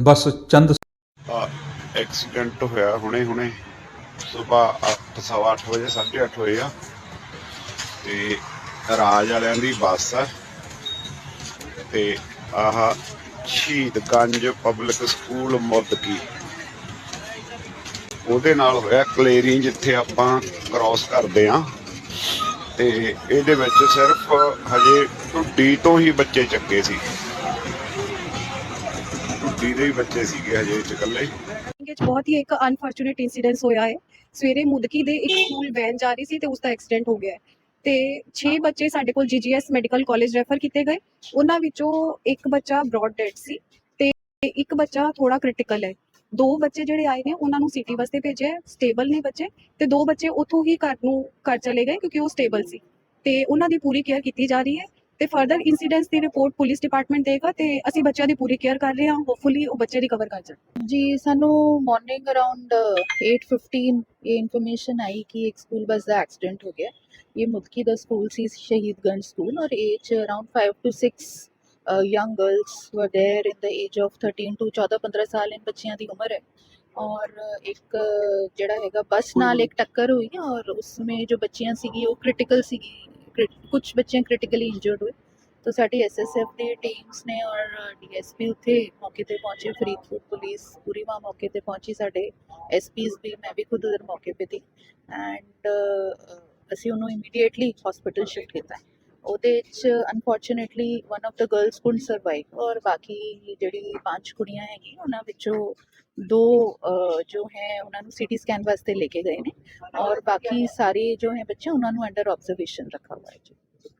ਬਸ ਚੰਦ accident ਹੋਇਆ ਹੁਣੇ ਹੁਣੇ। ਸਵੇਰ 8:30 ਵਜੇ 8:30 ਹੋਏ ਆ। ਤੇ ਰਾਜ ਵਾਲਿਆਂ ਦੀ ਬੱਸ ਆ। ਤੇ ਆਹ ਸ਼ਹੀਦਗੰਜ ਪਬਲਿਕ ਸਕੂਲ ਮੁੱਦਕੀ ਉਹਦੇ ਨਾਲ ਹੋਇਆ ਕਲੇਰੀ ਜਿੱਥੇ ਆਪਾਂ ਕ੍ਰਾਸ ਕਰਦੇ ਆ। ਤੇ ਇਹਦੇ ਵਿੱਚ ਸਿਰਫ ਹਜੇ ਢੁੱਡੀ ਤੋਂ ਹੀ ਬੱਚੇ ਚੱਕੇ ਸੀ। ਢੁੱਡੀ ਦੇ ਹੀ ਬੱਚੇ ਸੀਗੇ ਹਜੇ ਇਹ ਚ ਇਕੱਲੇ। ਵਿੱਚ ਬਹੁਤ ਹੀ ਇੱਕ ਅਨਫੋਰਚੂਨੇਟ ਇਨਸੀਡੈਂਸ ਹੋਇਆ ਹੈ। ਸਵੇਰੇ ਮੁਦਕੀ ਦੇ ਇੱਕ ਸਕੂਲ ਵੈਨ ਜਾ ਰਹੀ ਸੀ ਤੇ ਉਸ ਦਾ ਐਕਸੀਡੈਂਟ ਹੋ ਗਿਆ ਤੇ 6 ਬੱਚੇ ਸਾਡੇ ਕੋਲ ਜੀਜੀਐਸ ਮੈਡੀਕਲ ਕਾਲਜ ਰੈਫਰ ਕੀਤੇ ਗਏ। ਉਹਨਾਂ ਵਿੱਚੋਂ ਇੱਕ ਬੱਚਾ ਬ੍ਰੌਡ ਡੈਡ ਸੀ ਤੇ ਇੱਕ ਬੱਚਾ ਥੋੜਾ ਕ੍ਰਿਟੀਕਲ ਹੈ। ਦੋ ਬੱਚੇ ਜਿਹੜੇ ਆਏ ਨੇ, ਉਹਨਾਂ ਨੂੰ ਸਿਟੀ ਵਾਸਤੇ ਭੇਜਿਆ ਸਟੇਬਲ ਨੇ ਬੱਚੇ ਤੇ ਦੋ ਬੱਚੇ ਉੱਥੋਂ ਹੀ ਘਰ ਨੂੰ ਘਰ ਚਲੇ ਗਏ ਕਿਉਂਕਿ ਉਹ ਸਟੇਬਲ ਸੀ। ਤੇ ਉਹਨਾਂ ਦੀ ਪੂਰੀ ਕੇਅਰ ਕੀਤੀ ਜਾ ਰਹੀ ਹੈ। ਤੇ ਫਰਦਰ ਇਨਸੀਡੈਂਟਸ ਦੀ ਰਿਪੋਰਟ ਪੁਲਿਸ ਡਿਪਾਰਟਮੈਂਟ ਦੇਗਾ ਤੇ ਅਸੀਂ ਬੱਚਿਆਂ ਦੀ ਪੂਰੀ ਕੇਅਰ ਕਰ ਰਹੇ ਹਾਂ। ਹੋਪਫੁਲੀ ਉਹ ਬੱਚੇ ਰਿਕਵਰ ਕਰ ਜਾਣ। ਜੀ ਸਾਨੂੰ ਮਾਰਨਿੰਗ ਅਰਾਊਂਡ 8:15 ਇਹ ਇਨਫੋਰਮੇਸ਼ਨ ਆਈ ਕਿ ਇੱਕ ਸਕੂਲ ਬੱਸ ਦਾ ਐਕਸੀਡੈਂਟ ਹੋ ਗਿਆ। ਇਹ ਮੁਦਕੀ ਦਾ ਸਕੂਲ ਸੀ ਸ਼ਹੀਦਗੰਜ ਸਕੂਲ ਔਰ age around 5 to 6 young girls were there in the age of 13 to 14 15 ਸਾਲ ਇਨ ਬੱਚਿਆਂ ਦੀ ਉਮਰ ਹੈ। ਔਰ ਇੱਕ ਜਿਹੜਾ ਹੈਗਾ ਬੱਸ ਨਾਲ ਇੱਕ ਟੱਕਰ ਹੋਈ ਔਰ ਉਸਮੇ ਜੋ ਬੱਚੀਆਂ ਸੀਗੀ ਉਹ ਕ੍ਰਿਟੀਕਲ ਸੀਗੀ। ਕੁਝ ਬੱਚੇ ਕ੍ਰਿਟੀਕਲੀ ਇੰਜਰਡ ਹੋਏ। ਤਾਂ ਸਾਡੀ ਐਸਐਸਐਫ ਦੀ ਟੀਮਸ ਨੇ ਔਰ ਡੀਐਸਪੀ ਉੱਥੇ ਮੌਕੇ ਤੇ ਪਹੁੰਚੇ। ਫਰੀਦਕੋਟ ਪੁਲਿਸ ਪੂਰੀ ਮਾਂ ਮੌਕੇ ਤੇ ਪਹੁੰਚੀ ਸਾਡੇ ਐਸਪੀਸ ਵੀ ਮੈਂ ਵੀ ਖੁਦ ਉਧਰ ਮੌਕੇ ਤੇ ਥੀ ਐਂਡ ਅਸੀਂ ਉਹਨੂੰ ਇਮੀਡੀਏਟਲੀ ਹਸਪੀਟਲ ਸ਼ਿਫਟ ਕੀਤਾ। ਉਹਦੇ ਚ unfortunately one of the girls couldn't survive ਔਰ ਬਾਕੀ ਜਿਹੜੀ ਪੰਜ ਕੁੜੀਆਂ ਹੈਗੀ ਉਹਨਾਂ ਵਿੱਚੋਂ ਦੋ ਅਹ, ਜੋ ਹੈ ਉਹਨਾਂ ਨੂੰ ਸੀਟੀ ਸਕੈਨ ਵਾਸਤੇ ਲੈ ਕੇ ਗਏ ਨੇ ਔਰ ਬਾਕੀ ਸਾਰੇ ਜੋ ਹੈ ਬੱਚੇ ਉਹਨਾਂ ਨੂੰ ਅੰਡਰ ਆਬਜ਼ਰਵੇਸ਼ਨ ਰੱਖਾ ਹੋਇਆ ਹੈ ਜੀ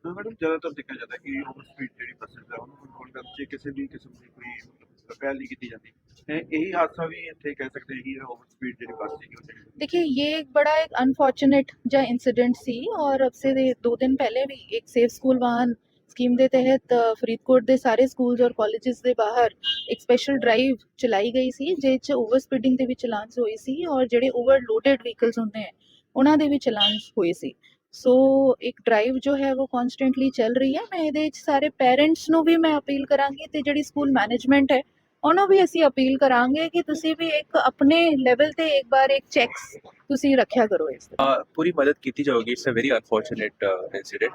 ਹਾਂ ਮੈਡਮ ਜ਼ਿਆਦਾਤਰ ਦੇਖਿਆ ਜਾਂਦਾ ਕਿ ਓਵਰ ਸਪੀਡ ਜਿਹੜੀ ਬੱਸਸ ਹੈ ਉਹਨੂੰ ਕੰਟਰੋਲ ਕਰਨ 'ਚ ਕਿਸੇ ਵੀ ਕਿਸਮ ਦੀ ਕੋਈ ਮਤਲਬ ਪਹਿਲ ਨਹੀਂ ਕੀਤੀ ਜਾਂਦੀ ਹੈ ਇਹੀ ਹਾਦਸਾ ਵੀ ਇੱਥੇ ਕਹਿ ਸਕਦੇ ਹਾਂ ਕਿ ਓਵਰ ਸਪੀਡ ਜਿਹੜੀ ਬੱਸ ਸੀਗੀ ਉਹ ਜਿਹੜੀ देखिए ये एक बड़ा एक अनफॉर्चुनेट जो इंसिडेंट सी और अब से दे- दो दिन पहले भी एक सेफ स्कूल वाहन ਸਕੀਮ ਦੇ ਤਹਿਤ ਫਰੀਦਕੋਟ ਦੇ ਸਾਰੇ ਸਕੂਲਸ ਔਰ ਕਾਲਜਸ ਦੇ ਬਾਹਰ ਇੱਕ ਸਪੈਸ਼ਲ ਡਰਾਈਵ ਚਲਾਈ ਗਈ ਸੀ, ਜਿਹਦੇ 'ਚ ਓਵਰ ਸਪੀਡਿੰਗ ਦੇ ਵੀ ਚਲਾਨਸ ਹੋਏ ਸੀ ਔਰ ਜਿਹੜੇ ਓਵਰਲੋਡਡ ਵਹੀਕਲਸ ਹੁੰਦੇ ਹੈ ਉਹਨਾਂ ਦੇ ਵੀ ਚਲਾਨਸ ਹੋਏ ਸੀ। ਸੋ ਇੱਕ ਡਰਾਈਵ ਜੋ ਹੈ ਉਹ ਕਨਸਟੈਂਟਲੀ ਚੱਲ ਰਹੀ ਹੈ। ਮੈਂ ਇਹਦੇ ਵਿੱਚ ਸਾਰੇ ਪੇਰੈਂਟਸ ਨੂੰ ਵੀ ਮੈਂ ਅਪੀਲ ਕਰਾਂਗੀ ਤੇ ਜਿਹੜੀ ਸਕੂਲ ਮੈਨੇਜਮੈਂਟ ਹੈ ਉਹਨਾਂ ਵੀ ਅਸੀਂ ਅਪੀਲ ਕਰਾਂਗੇ ਕਿ ਤੁਸੀਂ ਵੀ ਇੱਕ ਆਪਣੇ ਲੈਵਲ ਤੇ ਇੱਕ ਵਾਰ ਇੱਕ ਚੈੱਕਸ ਤੁਸੀਂ ਰੱਖਿਆ ਕਰੋ ਇਸ ਤੇ। ਪੂਰੀ ਮਦਦ ਕੀਤੀ ਜਾਊਗੀ। It's a very unfortunate incident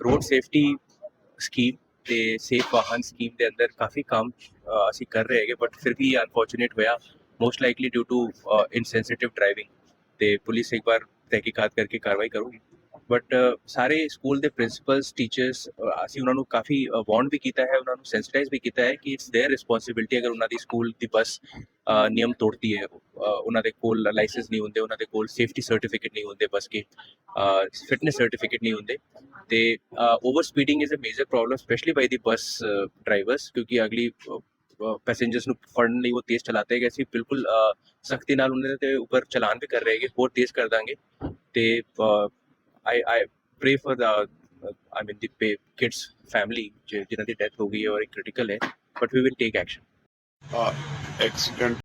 road safety scheme ਤੇ ਸੇਫ ਵਾਹਨ ਸਕੀਮ ਦੇ ਅੰਦਰ ਕਾਫੀ ਕੰਮ uh, ਅਸੀਂ ਕਰ ਰਹੇ ਹੈਗੇ ਬਟ ਫਿਰ ਵੀ ਅਨਫੋਰਚੂਨੇਟ ਹੋਇਆ most likely due to insensitive driving ਤੇ ਪੁਲਿਸ ਇੱਕ ਵਾਰ ਤਹਿਕੀਕਾਤ ਕਰਕੇ ਕਾਰਵਾਈ ਕਰੂਗੀ ਬਟ ਸਾਰੇ ਸਕੂਲ ਦੇ ਪ੍ਰਿੰਸੀਪਲਸ ਟੀਚਰਸ ਅਸੀਂ ਉਹਨਾਂ ਨੂੰ ਕਾਫੀ ਵਾਰਨ ਵੀ ਕੀਤਾ ਹੈ ਉਹਨਾਂ ਨੂੰ ਸੈਂਸਿਟਾਈਜ਼ ਵੀ ਕੀਤਾ ਹੈ ਕਿ ਇਟਸ देयर ਰਿਸਪੌਂਸਿਬਿਲਟੀ ਅਗਰ ਉਹਨਾਂ ਦੀ ਸਕੂਲ ਦੀ ਬੱਸ ਅਹ, ਨਿਯਮ ਤੋੜਦੀ ਹੈ ਅਹ, ਉਹਨਾਂ ਦੇ ਕੋਲ ਲਾਇਸੈਂਸ ਨਹੀਂ ਹੁੰਦੇ ਉਹਨਾਂ ਦੇ ਕੋਲ ਸੇਫਟੀ ਸਰਟੀਫਿਕੇਟ ਨਹੀਂ ਹੁੰਦੇ ਬੱਸ ਕੇ ਫਿਟਨੈਸ ਸਰਟੀਫਿਕੇਟ ਨਹੀਂ ਹੁੰਦੇ ਤੇ over speeding is a major problem specially by the bus drivers ਕਿਉਂਕਿ ਅਗਲੀ ਪੈਸੇਂਜਰਸ ਨੂੰ ਫੜਨ ਲਈ ਉਹ ਤੇਜ਼ ਚਲਾਤੇ ਗਏ ਅਸੀਂ ਬਿਲਕੁਲ ਸਖਤੀ ਨਾਲ ਉਹਨਾਂ ਦੇ ਉੱਪਰ ਚਲਾਨ ਵੀ ਕਰ ਰਹੇ ਹੈਗੇ ਹੋਰ ਤੇਜ਼ ਕਰ ਦਾਂਗੇ। ਤੇ I I pray for the I mean the kids family ਜਿਨ੍ਹਾਂ ਦੀ ਡੈਥ ਹੋ ਗਈ ਹੈ ਔਰ ਕ੍ਰਿਟੀਕਲ ਹੈ but we will take action accident